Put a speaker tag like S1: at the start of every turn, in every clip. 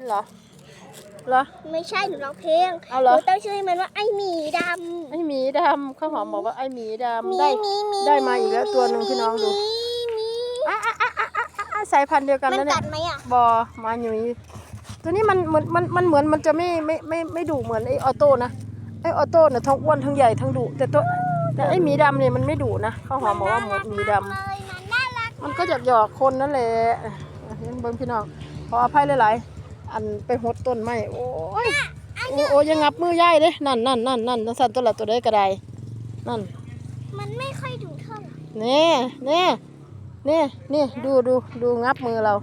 S1: นเหรอเหรอ
S2: ไม่ใช่หนูร้องเพลง
S1: เอาเหรอ
S2: หนูตั้งชื่อให้มันว่าไอหมีด
S1: ไอหมีดำข้าวหอมบอกว่าไอหมีำดำได้
S2: หมีหมี
S1: ได้มาอีกแล้วตัวหนึ่งพี่น้องดู
S2: หมีหมี
S1: อะอะอะอะอะอะสายพันธุ์เดียวกัน
S2: มัน
S1: แล้วเนี่
S2: กั
S1: ย
S2: ดไหมอะ
S1: บอมาอยู่นี่ตัวนี้มันเหมือนมันมันเหมือนมันจะไม่ไม่ไม่ไม่ดุเหมือนไอออโต้นะไอออโต้เนี่ยทั้งอ้วนทั้งใหญ่ทั้งดุแต่ตัวแต่ไอหมีดำเนี่ยมันไม่ดุนะข้าวหอมบอกว่าหมดหมีดำ
S2: เลยมันน่ารัก
S1: มันก็หยอกหยอกๆคนนั่นแหละเห็นเบิ้งพี่น้องขออภัยหลายๆ อันไปหดต้นไม้โอ้ยโอ้โอ้ยอยังงับมือย่ายเด้นั่นนั่นนั่นนั่นนั่นสั่นตัวละตัวได้กระไดนั่น
S2: มันไม่ค่อยดุเท่าไหร่
S1: เน่เน่เน่นี่ดูดูดูงับมือเรา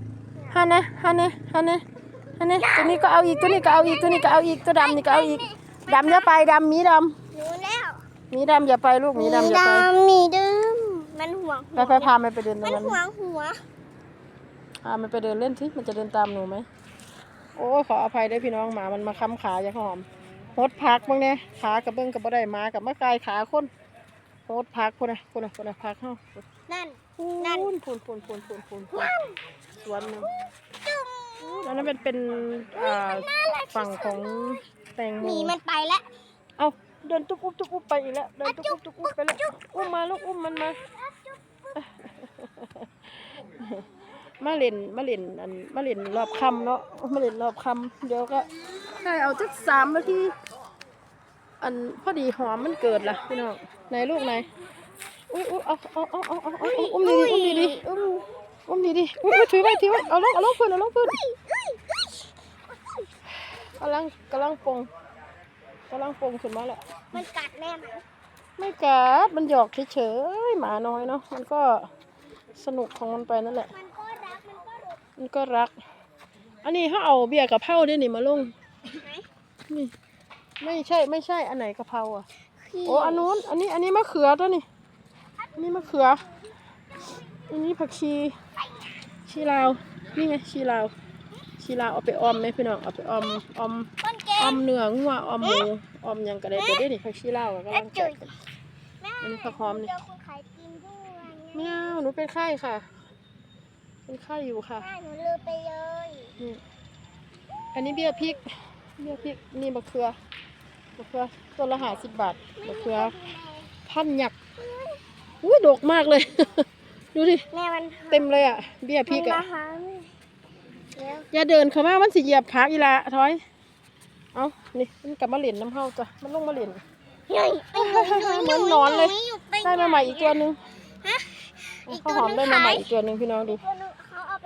S1: ฮันนะฮันนะฮันนะฮันนะตัวนี้ก็เอาอีกตัวนี้ก็เอาอีกตัวนี้ก็เอาอีกตัวดำนี่ก็เอาอีกดำอย่าไปดำหมีด
S2: รู้แล้วำ
S1: หมีดำอย่าไปลูกหมีดำอย่าไป
S2: หมีดำมันห่วง
S1: ไปไปพามันไปเดินตร
S2: มั
S1: ง
S2: น
S1: นั้น
S2: ห่วงหัว
S1: พามันไปเดินเล่นสิมันจะเดินตามหนูไหม โอ้ยขออภัยด้วยพี่น้องหมามันมาค้ำขาอย่าหอมโหดพักบ้างเนี่ยขากับเบิ้งกับบ่ได้หมากับมะกายขาคนโหดพักคนนะคนนะคนนะพักเฮา
S2: นั่น
S1: พู
S2: นั่น
S1: นพูนพูนพูนพูนพูนพูนสวนหนึงแล้วนั่นเป็นเป็นอ่าฝั่งของแตง
S2: ห
S1: โม
S2: มีมันไปแล้ว
S1: เอาเดินตุ๊บอุ๊บตุ๊บอุ๊บไปอีกแล้วเดินตุ๊บอุ๊บตุ๊บอุ๊บไปแล้วอุ้มมาลูกอุ้มมันมา มาเล่นมาเล่นอันมาเล่นรอบค่ำเนาะมาเล่นรอบค่ำเดี๋ยวก็ให้เอาจักสามนาทีอันพอดีหอมมันเกิดล่ะพี่น้องไหนลูกไหนอุ้ยอุ้ยเอาเอาเอาเอาเอาเอาอุ้มดีดีอุ้มดีดี
S2: อุ้ม
S1: อุ้มดีดีอุ้ยอุ้ยถือไว้ถือไว้เอาลงเอาลงพื้นเอาลงพื้นกำลังกำลังปงกำลังปงขึ้นมาแล้ว
S2: มันกัดแม่มัน
S1: ไม่กัดมันหยอกเฉยๆหมาน้อยเนาะมันก็สนุกของมันไปนั่นแหละ
S2: มันก็รัก มันก็ดุ
S1: มันก็รัก อันนี้เขาเอาเบียร์กับเพราด้วยนี่มาลง
S2: ไหม
S1: นี่ไม่ใช่ไม่ใช่อันไหนกะเพราอะ
S2: ขี้
S1: โอ้อันนู้น อันนี้อันนี้มะเขือตัวนี่อันนี้มะเขือ อันนี้ผักชี ชีลาว นี่ไงชีลาว ชีลาวเอาไปออมไหมพี่น้องเอาไปออมออม
S2: ต้นเก
S1: ออ
S2: ม
S1: มเนื้องัวออมหมูออมหยังก็ได้ไปได้นี่ผักชีลาวอะกำลังแกะกัน
S2: แม่
S1: อันนี้ผักหอมนี่
S2: เจอคนขายกินด้วย
S1: ไม่เอาหนูเป็นไข้ค่ะ เป็นไข้อยู่ค่ะ
S2: แม่หนูลืมไปเลย
S1: นี่ อันนี้เบี้ยพริก เบี้ยพริก นี่มะเขือมะเขือต้นละห้าสิบบาทมะเขือพันหยักอุ้ยดกมากเลย ดูดิ
S2: แม่มัน
S1: เต็มเลยอะ เบี้ยพริก
S2: มัน
S1: อะ
S2: มาหาแม่แล้ว
S1: อย่าเดินเข้ามามันสิเหยียบพักอีละถอย เอานี่มันกลับมาเหรียญน้ำเฮาจ้ะ มันลงมาเหรียญ
S2: เฮ้ยไอ้หนูหนู
S1: เหมือนหนอนเลย
S2: หอยู่ป
S1: ได้มาใหม่อีกตัวหนึง
S2: ฮะอีก
S1: ข้าว
S2: ตัว
S1: หอม
S2: หนึ
S1: ได้
S2: ง
S1: มาใหม่
S2: ขาย
S1: อีกตัวหนึงพี่น้องดู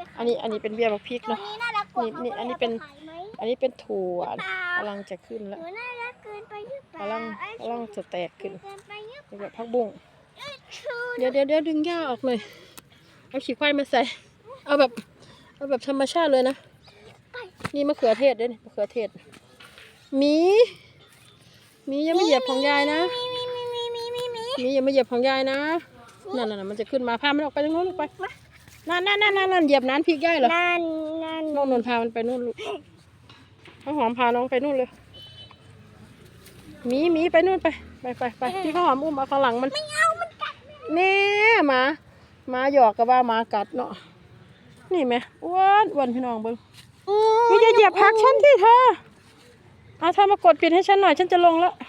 S2: อาไป
S1: อันนี้อันนี้เป็นเบี้ยบักพริก
S2: ตัว
S1: เนาะ
S2: นี้น่ารักกว่า
S1: นี่นี่
S2: ขา
S1: อันนี้เป็น
S2: อาไขายไหม
S1: อันนี้เป็นถั่ว
S2: เปล่ากำ
S1: ลังจะขึ้น
S2: ห
S1: แล้ว
S2: นูน่ารักเกินไปหรือเปล่ากำ
S1: ลัง
S2: เอ้ย
S1: กำลังจะแตกขึ้น
S2: เกินไปหรือเป
S1: เป็น
S2: ล่า
S1: แบบพักบุ้ง
S2: ชู
S1: เดี๋ยวเดี๋ยวเดี๋ยวดึงหญ้าออกเลยเอาขี้ควายมาใส่ เอาแบบ เอาแบบธรรมชาติเลยนะ นี่มะเขือเทศด้วยนี่มะเขือเทศหมีหมีอย่ามาเหยียบของยายนะ
S2: มีมีมีมีมีมีมี
S1: หมีอย่ามาเหยียบของยายนะนั่นน่ะมันจะขึ้นมาพามันออกไปตรงนู้นลูกไป นั่นนั่นนั่นนั่นนั่นเหยียบน้ำพริกยายเหรอ
S2: นั่นนั่น
S1: น้องนนท์พามันไปนู่นลูกข้าวหอมพาน้องไปนู่นเลยหมีหมีไปนู่นไปไปไปไปพี่ข้าวหอมอุ้มเอาข้างหลังมัน
S2: ไม่เอามันกัด
S1: แน่หมาหมาหยอกกับว่าหมากัดเนาะนี่ไหมอ้วนอ้วนพี่น้องเบิ้ง
S2: อื
S1: นี่จะเหยียบพักฉันที่เธอเอาเธอมากดปิดให้ฉันหน่อยฉันจะลงแล้ว
S2: ม